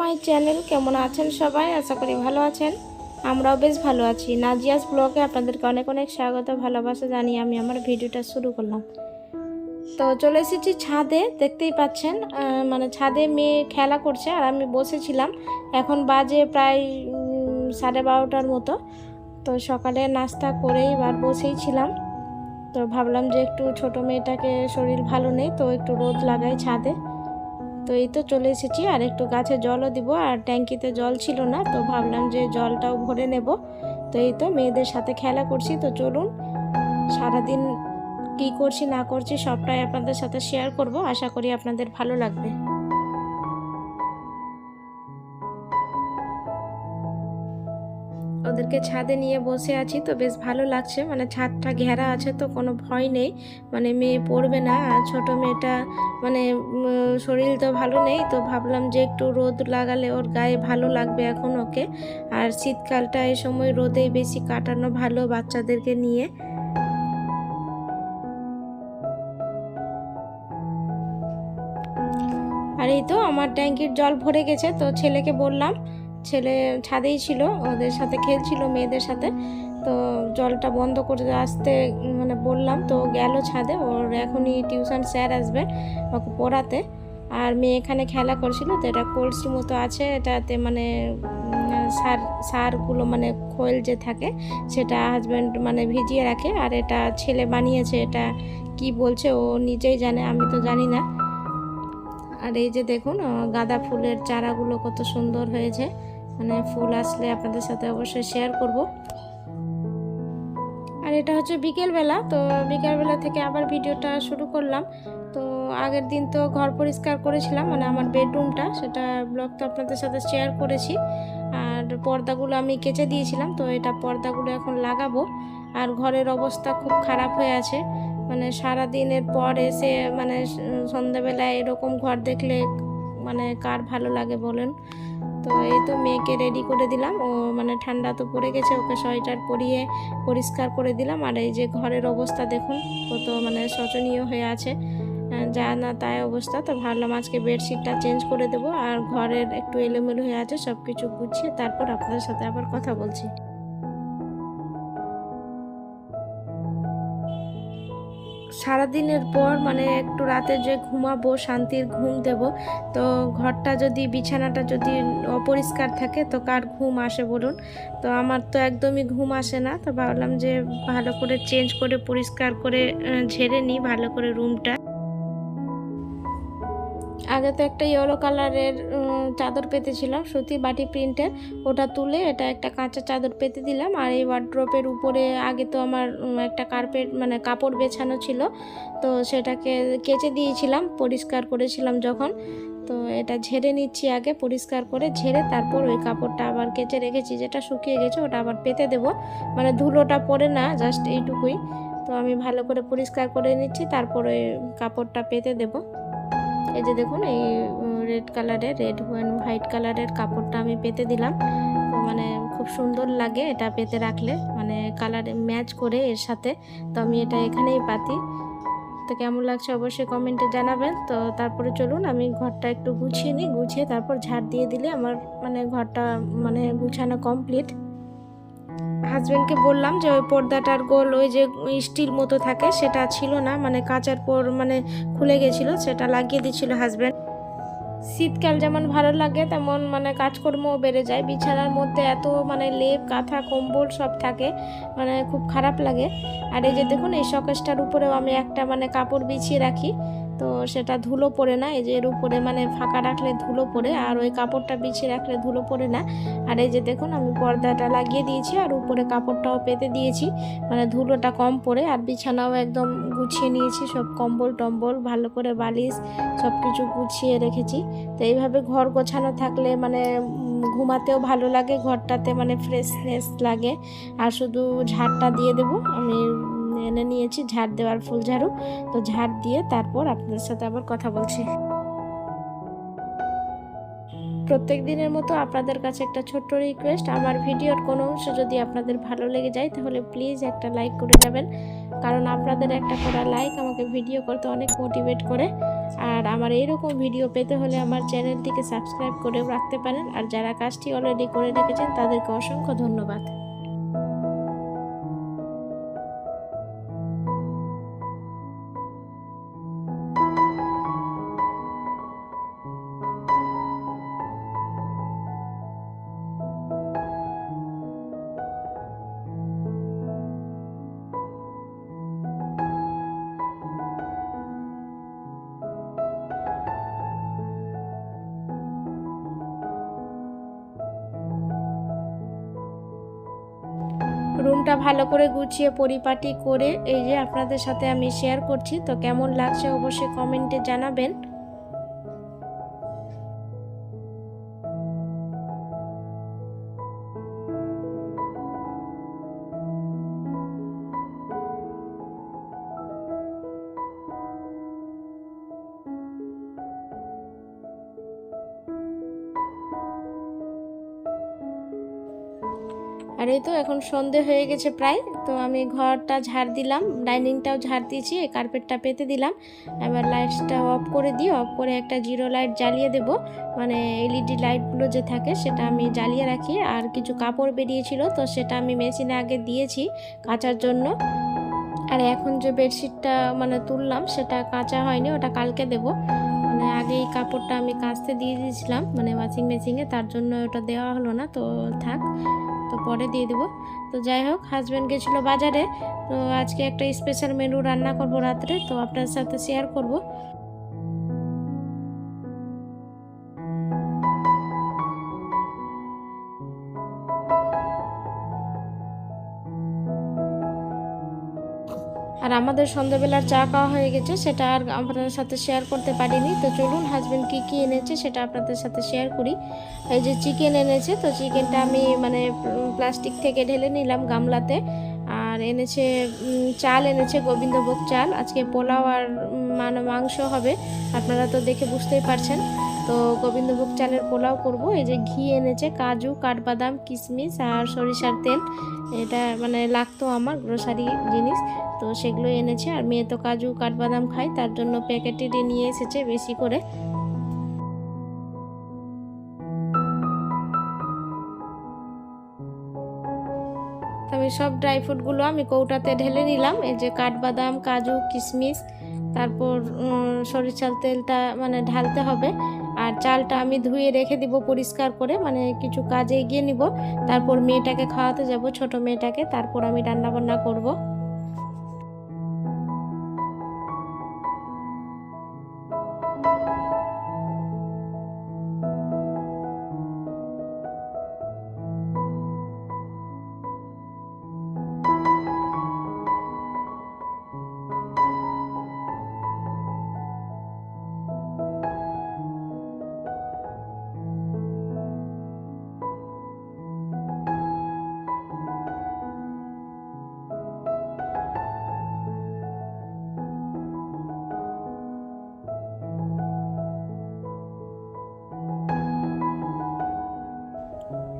My channel, কেমন আছেন সবাই? আশা করি ভালো আছেন। আমরাও বেশ ভালো আছি। নাজিয়াস ব্লগে আপনাদেরকে অনেক অনেক স্বাগত, ভালোবাসা জানিয়ে আমি আমার ভিডিওটা শুরু করলাম। তো চলে এসেছি ছাদে, দেখতেই পাচ্ছেন মানে ছাদে মেয়ে খেলা করছে আর আমি বসেছিলাম। এখন বাজে প্রায় সাড়ে বারোটার মতো। তো সকালে নাস্তা করেই এবার বসেই ছিলাম। তো ভাবলাম যে একটু ছোট মেয়েটাকে শরীর ভালো নেই, তো একটু রোদ লাগাই ছাদে। তো এই তো চলে এসেছি। আর একটু গাছে জলও দিব, আর ট্যাঙ্কিতে জল ছিল না, তো ভাবলাম যে জলটাও ভরে নেব। তো এই তো মেয়েদের সাথে খেলা করছি, তো চলুন সারাদিন কি করছি না করছি সবটাই আপনাদের সাথে শেয়ার করব। আশা করি আপনাদের ভালো লাগবে। ওদেরকে ছাদে নিয়ে বসে আছি তো বেশ ভালো লাগছে। মানে ছাদটা ঘেরা আছে তো কোনো ভয় নেই। মানে মেয়ে পড়বে না আর ছোট মেয়েটা মানে শরীর তো ভালো নেই তো ভাবলাম যে একটু রোদ লাগালে ওর গায়ে ভালো লাগবে এখন ওকে। আর শীতকালটা এই সময় রোদেই বেশি কাটানো ভালো বাচ্চাদেরকে নিয়ে। আর এই তো আমার ট্যাঙ্কির জল ভরে গেছে তো ছেলেকে বললাম ছেলে ছাদেই ছিল, ওদের সাথে খেলছিল মেয়েদের সাথে। তো জলটা বন্ধ করে আসতে মানে বললাম, তো গেল ছাদে, ওর এখনই টিউশন স্যার আসবে ওকে পড়াতে। আর মেয়ে এখানে খেলা করছিল, তো এটা কলসি মতো আছে, এটাতে মানে সার, সারগুলো মানে খোল যে থাকে, সেটা হাজব্যান্ড মানে ভিজিয়ে রাখে। আর এটা ছেলে বানিয়েছে, এটা কি বলছে ও নিজেই জানে, আমি তো জানি না। আর এই যে দেখুন গাঁদা ফুলের চারাগুলো কত সুন্দর হয়েছে। মানে ফুল আসলে আপনাদের সাথে অবশ্যই শেয়ার করব। আর এটা হচ্ছে বিকেলবেলা, তো বিকেলবেলা থেকে আবার ভিডিওটা শুরু করলাম। তো আগের দিন তো ঘর পরিষ্কার করেছিলাম মানে আমার বেডরুমটা, সেটা ব্লগ তো আপনাদের সাথে শেয়ার করেছি। আর পর্দাগুলো আমি কেচে দিয়েছিলাম, তো এটা পর্দাগুলো এখন লাগাবো। আর ঘরের অবস্থা খুব খারাপ হয়ে আছে মানে সারা দিনের পর এসে মানে সন্ধ্যাবেলায় এরকম ঘর দেখলে মানে কার ভালো লাগে বলেন? তো এই তো মেয়েকে রেডি করে দিলাম। ও মানে ঠান্ডা তো পড়ে গেছে, ওকে সোয়েটার পরিয়ে পরিষ্কার করে দিলাম। আর এই যে ঘরের অবস্থা দেখুন কত মানে শোচনীয় হয়ে আছে। যা না তাই অবস্থা। তো ভাবলাম আজকে বেডশিটটা চেঞ্জ করে দেবো। আর ঘরের একটু এলোমেলো হয়ে আছে সব কিছু গুছিয়ে তারপর আপনাদের সাথে আবার কথা বলছি। সারাদিনের পর মানে একটু রাতে যে ঘুমাবো, শান্তির ঘুম দেব, তো ঘরটা যদি, বিছানাটা যদি অপরিষ্কার থাকে, তো কার ঘুম আসে বলুন? তো আমার তো একদমই ঘুম আসে না, তো ভাবলাম যে ভালো করে চেঞ্জ করে, পরিষ্কার করে ঝেড়ে নিই, ভালো করে রুমটা আগে তো একটা ইয়েলো কালারের চাদর পেতেছিলাম, সুতি বাটি প্রিন্টের। ওটা তুলে এটা একটা কাঁচা চাদর পেতে দিলাম। আর এই ওয়ার্ড্রপের উপরে আগে তো আমার একটা কার্পেট মানে কাপড় বেছানো ছিল। তো সেটাকে কেচে দিয়েছিলাম, পরিষ্কার করেছিলাম যখন। তো এটা ঝেড়ে নিচ্ছি আগে, পরিষ্কার করে ঝেড়ে তারপর ওই কাপড়টা আবার কেচে রেখেছি। যেটা শুকিয়ে গেছে ওটা আবার পেতে দেবো। মানে ধুলোটা পড়ে না জাস্ট এইটুকুই। তো আমি ভালো করে পরিষ্কার করে নিচ্ছি, তারপর ওই কাপড়টা পেতে দেবো। এই যে দেখুন, এই রেড কালারের রেড অ্যান্ড হোয়াইট কালারের কাপড়টা আমি পেতে দিলাম। তো মানে খুব সুন্দর লাগে এটা পেতে রাখলে। মানে কালার ম্যাচ করে এর সাথে। তো আমি এটা এখানেই পাতি। তো কেমন লাগছে অবশ্যই কমেন্টে জানাবেন। তো তারপরে চলুন, আমি ঘরটা একটু গুছিয়ে নিই। গুছিয়ে তারপর ঝাড় দিয়ে দিলে আমার মানে ঘরটা মানে গুছানো কমপ্লিট হাজব্যান্ডকে বললাম যে ওই পর্দাটার গোল, ওই যে স্টিল মতো থাকে, সেটা ছিল না। মানে কাঁচার পর মানে খুলে গেছিল, সেটা লাগিয়ে দিচ্ছিল হাজব্যান্ড শীতকাল যেমন ভালো লাগে, তেমন মানে কাজকর্মও বেড়ে যায়। বিছানার মধ্যে এত মানে লেপ, কাঁথা, কম্বল সব থাকে মানে খুব খারাপ লাগে। আর এই যে দেখুন, এই শকেসটার উপরেও আমি একটা মানে কাপড় বিছিয়ে রাখি। তো সেটা ধুলো পড়ে না, এই যে এর উপরে মানে ফাঁকা রাখলে ধুলো পড়ে, আর ওই কাপড়টা বিছিয়ে রাখলে ধুলো পড়ে না। আর এই যে দেখুন, আমি পর্দাটা লাগিয়ে দিয়েছি, আর উপরে কাপড়টাও পেতে দিয়েছি মানে ধুলোটা কম পড়ে, আর বিছানাও একদম গুছিয়ে নিয়েছি, সব কম্বল টম্বল, ভালো করে বালিশ সব কিছু গুছিয়ে রেখেছি। তো এইভাবে ঘর গোছানো থাকলে মানে ঘুমাতেও ভালো লাগে, ঘরটাতে মানে ফ্রেশনেস লাগে। আর শুধু ঝাড়টা দিয়ে দেবো, আমি এনে নিয়েছি, ঝাড় দেওয়ার ফুল ঝাড়ু। তো ঝাড় দিয়ে তারপর আপনাদের সাথে আবার কথা বলছি। প্রত্যেক দিনের মতো আপনাদের কাছে একটা ছোট্ট রিকোয়েস্ট আমার ভিডিওর কোনো অংশ যদি আপনাদের ভালো লেগে যায়, তাহলে প্লিজ একটা লাইক করে যাবেন। কারণ আপনাদের একটা করা লাইক আমাকে ভিডিও করতে অনেক মোটিভেট করে। আর আমার এইরকম ভিডিও পেতে হলে আমার চ্যানেলটিকে সাবস্ক্রাইব করেও রাখতে পারেন। আর যারা কাজটি অলরেডি করে রেখেছেন, তাদেরকে অসংখ্য ধন্যবাদ। রুমটা ভালো করে গুছিয়ে পরিপাটি করে এই যে আপনাদের সাথে আমি শেয়ার করছি। তো কেমন লাগছে অবশ্যই কমেন্টে জানাবেন। আর এই তো এখন সন্ধে হয়ে গেছে প্রায়, তো আমি ঘরটা ঝাড় দিলাম, ডাইনিংটাও ঝাড় দিয়েছি কার্পেটটা পেতে দিলাম। এবার লাইটটা অফ করে দিয়ে, অফ করে একটা জিরো লাইট জ্বালিয়ে দেব মানে এলইডি লাইটগুলো যে থাকে সেটা আমি জ্বালিয়ে রাখি। আর কিছু কাপড় বেরিয়েছিল, তো সেটা আমি মেশিনে আগে দিয়েছি কাচার জন্য। আর এখন যে বেডশিটটা মানে তুললাম, সেটা কাঁচা হয়নি, ওটা কালকে দেব। মানে আগে এই কাপড়টা আমি কাচতে দিয়ে দিয়েছিলাম মানে ওয়াশিং মেশিনে, তার জন্য ওটা দেওয়া হলো না, তো থাক। তো পরে দিয়ে দেবো। তো যাই হোক হাজব্যান্ড গেছিল বাজারে। তো আজকে একটা স্পেশাল মেনু রান্না করব রাত্রে, তো আপনার সাথে শেয়ার করব। আমাদের সন্ধ্যাবেলার চা খাওয়া হয়ে গেছে, সেটা আর আপনাদের সাথে শেয়ার করতে পারিনি। তো চলুন হাজব্যান্ড কী কী এনেছে সেটা আপনাদের সাথে শেয়ার করি। এই যে চিকেন এনেছে, তো চিকেনটা আমি মানে প্লাস্টিক থেকে ঢেলে নিলাম গামলাতে। আর এনেছে চাল এনেছে গোবিন্দভোগ চাল। আজকে পোলাও আর মানে মাংস হবে। আপনারা তো দেখে বুঝতেই পারছেন। তো গোবিন্দভোগ চালের পোলাও করব। এই যে ঘি এনেছে, কাজু, কাঠবাদাম, কিশমিশ আর সরিষার তেল। এটা মানে লাগতো আমার গ্রোসারি জিনিস। তো সেগুলো এনেছে আর মেয়ে তো কাজু, কাঠবাদাম খায়, তার জন্য প্যাকেটে নিয়ে এসেছে বেশি করে। আমি সব ড্রাই ফ্রুটগুলো আমি কৌটাতে ঢেলে নিলাম। এই যে কাঠবাদাম, কাজু, কিশমিশ, তারপর সরিষার তেলটা মানে ঢালতে হবে। আর চালটা আমি ধুয়ে রেখে দিব পরিষ্কার করে মানে কিছু কাজে এগিয়ে নিব। তারপর মেয়েটাকে খাওয়াতে যাব, ছোট মেয়েটাকে। তারপর আমি রান্নাবান্না করব।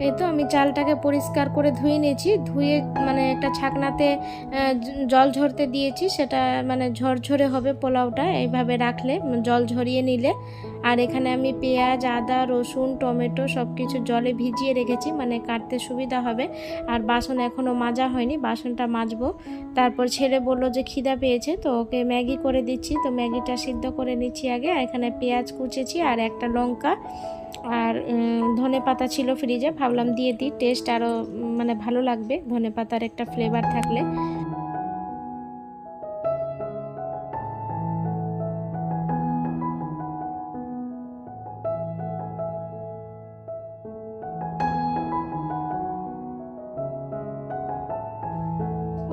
এই তো আমি চালটাকে পরিষ্কার করে ধুয়ে নিয়েছি। ধুয়ে মানে একটা ছাকনাতে জল ঝরতে দিয়েছি। সেটা মানে ঝরঝরে হবে পোলাওটা, এইভাবে রাখলে, জল ঝরিয়ে নিলে। আর এখানে আমি পেঁয়াজ, আদা, রসুন, টমেটো সব কিছু জলে ভিজিয়ে রেখেছি মানে কাটতে সুবিধা হবে। আর বাসন এখনও মাজা হয়নি, বাসনটা মাজবো। তারপর ছেলে বলল যে খিদা পেয়েছে, তো ওকে ম্যাগি করে দিচ্ছি। তো ম্যাগিটা সিদ্ধ করে নিচ্ছি আগে। এখানে পেঁয়াজ কুচেছি আর একটা লঙ্কা। আর ধনে পাতা ছিল ফ্রিজে ভাবলাম দিয়ে দিই টেস্ট আরও মানে ভালো লাগবে, ধনে পাতার একটা ফ্লেভার থাকলে।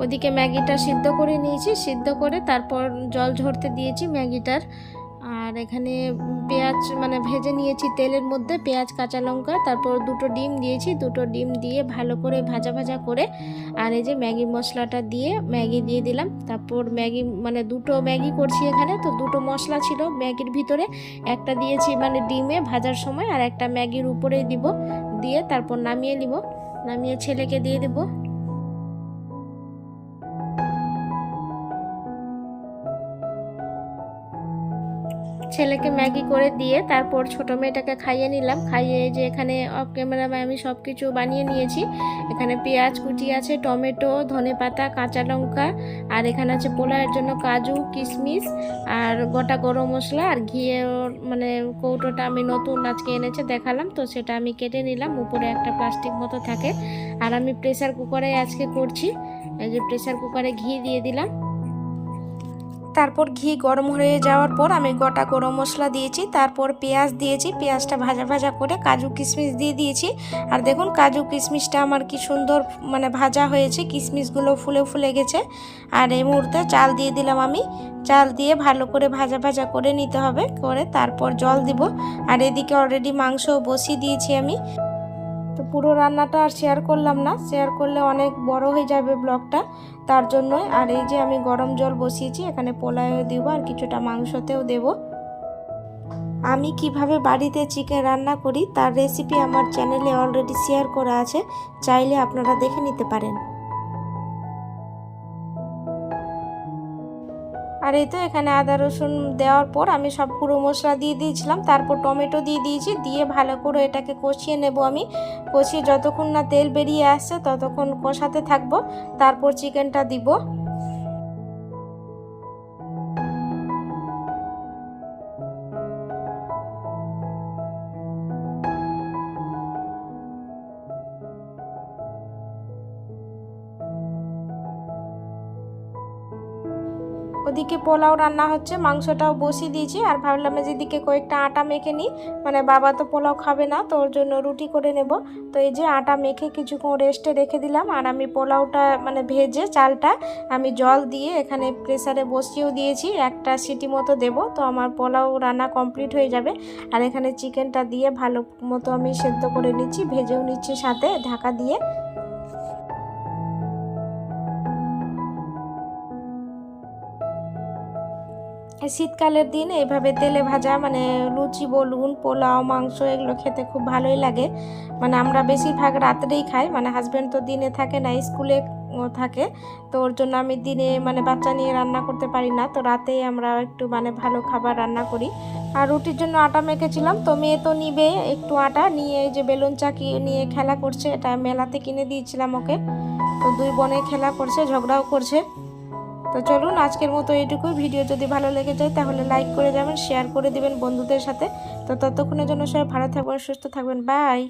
ওদিকে ম্যাগিটা সিদ্ধ করে নিয়েছি, সিদ্ধ করে তারপর জল ঝরতে দিয়েছি ম্যাগিটার। আর এখানে পেঁয়াজ মানে ভেজে নিয়েছি তেলের মধ্যে, পেঁয়াজ, কাঁচা লঙ্কা, তারপর দুটো ডিম দিয়েছি, দুটো ডিম দিয়ে ভালো করে ভাজা ভাজা করে, আর এই যে ম্যাগি মশলাটা দিয়ে ম্যাগি দিয়ে দিলাম, তারপর ম্যাগি মানে দুটো ম্যাগি করছি এখানে, তো দুটো মশলা ছিল ম্যাগির ভিতরে, একটা দিয়েছি মানে ডিমে ভাজার সময়, আর একটা ম্যাগির উপরে দিব, দিয়ে তারপর নামিয়ে নিব, নামিয়ে ছেলেকে দিয়ে দেবো। ছেলেকে ম্যাগি করে দিয়ে তারপর ছোট মেয়েটাকে খাইয়ে নিলাম। খাইয়ে যে এখানে অফ ক্যামেরায় আমি সব কিছু বানিয়ে নিয়েছি। এখানে পেঁয়াজ কুচি আছে, টমেটো, ধনে পাতা, কাঁচা লঙ্কা, আর এখানে আছে পোলাওয়ের জন্য কাজু কিশমিশ আর গোটা গরম মশলা, আর ঘিয়ের মানে কৌটোটা আমি নতুন আজকে এনেছে দেখালাম, তো সেটা আমি কেটে নিলাম। উপরে একটা প্লাস্টিক মতো থাকে। আর আমি প্রেসার কুকারে আজকে করছি। এই যে প্রেসার কুকারে ঘি দিয়ে দিলাম। তারপর ঘি গরম হয়ে যাওয়ার পর আমি গোটা গরম মশলা দিয়েছি, তারপর পেঁয়াজ দিয়েছি, পেঁয়াজটা ভাজা ভাজা করে কাজু কিশমিশ দিয়ে দিয়েছি। আর দেখুন কাজু কিশমিশটা আমার কি সুন্দর মানে ভাজা হয়েছে, কিশমিশগুলো ফুলে ফুলে গেছে। আর এই মুহূর্তে চাল দিয়ে দিলাম আমি। চাল দিয়ে ভালো করে ভাজা ভাজা করে নিতে হবে, করে তারপর জল দিব। আর এদিকে অলরেডি মাংস বসিয়ে দিয়েছি আমি। তো পুরো রান্নাটা আর শেয়ার করলাম না। শেয়ার করলে অনেক বড় হয়ে যাবে ব্লগটা তার জন্যই আর এই যে আমি গরম জল বসিয়েছি, এখানে পোলায়ও দেবো আর কিছুটা মাংসতেও দেব। আমি কীভাবে বাড়িতে চিকেন রান্না করি, তার রেসিপি আমার চ্যানেলে অলরেডি শেয়ার করা আছে। চাইলে আপনারা দেখে নিতে পারেন। আর এই তো এখানে আদা রসুন দেওয়ার পর আমি সব গুঁড়ো মশলা দিয়ে দিয়েছিলাম, তারপর টমেটো দিয়ে দিয়েছি, দিয়ে ভালো করে এটাকে কষিয়ে নেব আমি। কষিয়ে যতক্ষণ না তেল বেরিয়ে আসছে ততক্ষণ কষাতে থাকব, তারপর চিকেনটা দিব। ওদিকে পোলাও রান্না হচ্ছে, মাংসটাও বসিয়ে দিয়েছি আর ভাবলাম যে এদিকে কয়েকটা আটা মেখে নিই। মানে বাবা তো পোলাও খাবে না, তো ওর জন্য রুটি করে নেব। তো এই যে আটা মেখে কিছুক্ষণ রেস্টে রেখে দিলাম আর আমি পোলাওটা মানে ভেজে চালটা আমি জল দিয়ে এখানে প্রেসারে বসিয়েও দিয়েছি, একটা সিটি মতো দেব। তো আমার পোলাও রান্না কমপ্লিট হয়ে যাবে আর এখানে চিকেনটা দিয়ে ভালো মতো আমি সেদ্ধ করে নিচ্ছি, ভেজেও নিচ্ছি সাথে ঢাকা দিয়ে। শীতকালের দিন এইভাবে তেলে ভাজা মানে লুচি বলুন, পোলাও, মাংস, এগুলো খেতে খুব ভালোই লাগে। মানে আমরা বেশিরভাগ রাত্রেই খাই মানে হাজব্যান্ড তো দিনে থাকে না, স্কুলে থাকে। তো ওর জন্য আমি দিনে মানে বাচ্চা নিয়ে রান্না করতে পারি না। তো রাতেই আমরা একটু মানে ভালো খাবার রান্না করি। আর রুটির জন্য আটা মেখেছিলাম, তো মেয়ে তো নিবে একটু আটা, নিয়ে এই যে বেলুন চাকি নিয়ে খেলা করছে, এটা মেলাতে কিনে দিয়েছিলাম ওকে। তো দুই বোনে খেলা করছে, ঝগড়াও করছে। তো চলুন আজকের মতো এইটুকু। ভিডিও যদি ভালো লেগে যায়, তাহলে লাইক করে যাবেন শেয়ার করে দিবেন বন্ধুদের সাথে। তো ততক্ষণের জন্য সবাই ভালো থাকবেন, সুস্থ থাকবেন। বাই